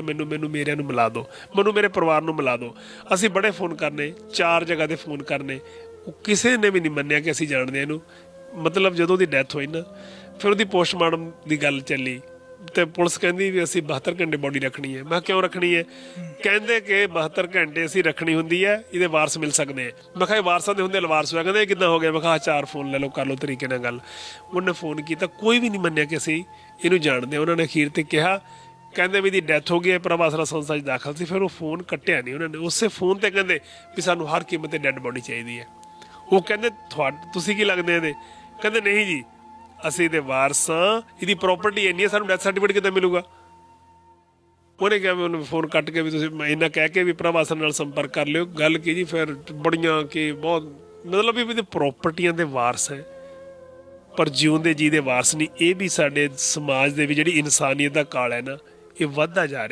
ਮੈਨੂੰ ਮੈਨੂੰ ਮੇਰਿਆਂ ਨੂੰ ਮਿਲਾ ਦਿਓ, ਮੈਨੂੰ ਮੇਰੇ ਪਰਿਵਾਰ ਨੂੰ ਮਿਲਾ ਦਿਓ। ਅਸੀਂ ਬੜੇ ਫੋਨ ਕਰਨੇ, ਚਾਰ ਜਗ੍ਹਾ ਤੇ ਫੋਨ ਕਰਨੇ। ਉਹ ਕਿਸੇ ਨੇ ਵੀ ਨਹੀਂ ਮੰਨਿਆ ਕਿ ਅਸੀਂ ਜਾਣਦੇ ਹਾਂ ਇਹਨੂੰ। ਮਤਲਬ ਜਦੋਂ ਦੀ ਡੈਥ ਹੋਈ ਨਾ, ਫਿਰ ਉਹਦੀ ਪੋਸਟਮਾਰਟਮ ਦੀ ਗੱਲ ਚੱਲੀ। ਤੇ ਪੁਲਿਸ ਕਹਿੰਦੀ ਵੀ ਅਸੀਂ 72 ਘੰਟੇ ਬੋਡੀ ਰੱਖਣੀ ਹੈ। ਮੈਂ ਕਿਹਾ, ਕਿਉਂ ਰੱਖਣੀ ਹੈ? ਕਹਿੰਦੇ ਕਿ 72 ਘੰਟੇ ਅਸੀਂ ਰੱਖਣੀ ਹੁੰਦੀ ਹੈ, ਇਹਦੇ ਵਾਰਸ ਮਿਲ ਸਕਦੇ ਆ ਮੈਂ ਕਿਹਾ, ਇਹ ਵਾਰਸਾਂ ਦੇ ਹੁੰਦੇ ਲਵਾਰਸ ਹੋਇਆ ਕਹਿੰਦੇ ਕਿੱਦਾਂ ਹੋ ਗਿਆ? ਮੈਂ ਕਿਹਾ ਚਾਰ ਫੋਨ ਲੈ ਲਓ, ਕਰ ਲਓ ਤਰੀਕੇ ਨਾਲ ਗੱਲ। ਉਹਨੇ ਫੋਨ ਕੀਤਾ, ਕੋਈ ਵੀ ਨਹੀਂ ਮੰਨਿਆ ਕਿ ਅਸੀਂ ਇਹਨੂੰ ਜਾਣਦੇ ਹਾਂ। ਉਹਨਾਂ ਨੇ ਅਖੀਰ ਤੇ ਕਿਹਾ ਕਹਿੰਦੇ ਵੀ ਇਹਦੀ ਡੈਥ ਹੋ ਗਈ ਹੈ ਪ੍ਰਭਾਸਰਾ ਸੰਸਥਾ 'ਚ ਦਾਖਲ ਸੀ, ਫਿਰ ਉਹ ਫੋਨ ਕੱਟਿਆ ਨਹੀਂ ਉਹਨਾਂ ਨੇ। ਉਸੇ ਫੋਨ ਤੇ ਕਹਿੰਦੇ ਵੀ ਸਾਨੂੰ ਹਰ ਕੀਮਤ ਤੇ ਡੈੱਡ ਬੋਡੀ ਚਾਹੀਦੀ ਹੈ। ਉਹ ਕਹਿੰਦੇ ਤੁਹਾ ਤੁਸੀਂ ਕੀ ਲੱਗਦੇ ਇਹਦੇ? ਕਹਿੰਦੇ, ਨਹੀਂ ਜੀ, ਅਸੀਂ ਇਹਦੇ ਵਾਰਸ ਹਾਂ, ਇਹਦੀ ਪ੍ਰਾਪਰਟੀ ਇੰਨੀ ਹੈ, ਸਾਨੂੰ ਡੈਥ ਸਰਟੀਫਿਕੇਟ ਕਿੱਦਾਂ ਮਿਲੂਗਾ? ਉਹਨੇ ਕਿਹਾ ਵੀ ਉਹਨੂੰ ਫੋਨ ਕੱਟ ਕੇ ਵੀ ਤੁਸੀਂ ਮੈਂ ਇਹਨਾਂ ਕਹਿ ਕੇ ਵੀ ਪ੍ਰਭਾਸਨ ਨਾਲ ਸੰਪਰਕ ਕਰ ਲਿਓ। ਗੱਲ ਕੀ ਜੀ, ਫਿਰ ਬੜੀਆਂ ਕਿ ਬਹੁਤ, ਮਤਲਬ ਵੀ ਇਹਦੇ ਪ੍ਰਾਪਰਟੀਆਂ ਦੇ ਵਾਰਸ ਹੈ। ਪਰ ਜਿਉਂਦੇ ਜੀ ਦੇ ਵਾਰਸ ਨਹੀਂ, ਇਹ ਵੀ ਸਾਡੇ ਸਮਾਜ ਦੇ ਵਿੱਚ ਜਿਹੜੀ ਇਨਸਾਨੀਅਤ ਦਾ ਕਾਲ ਹੈ ਨਾ ਇਹ ਵੱਧਦਾ ਜਾ ਰਿਹਾ।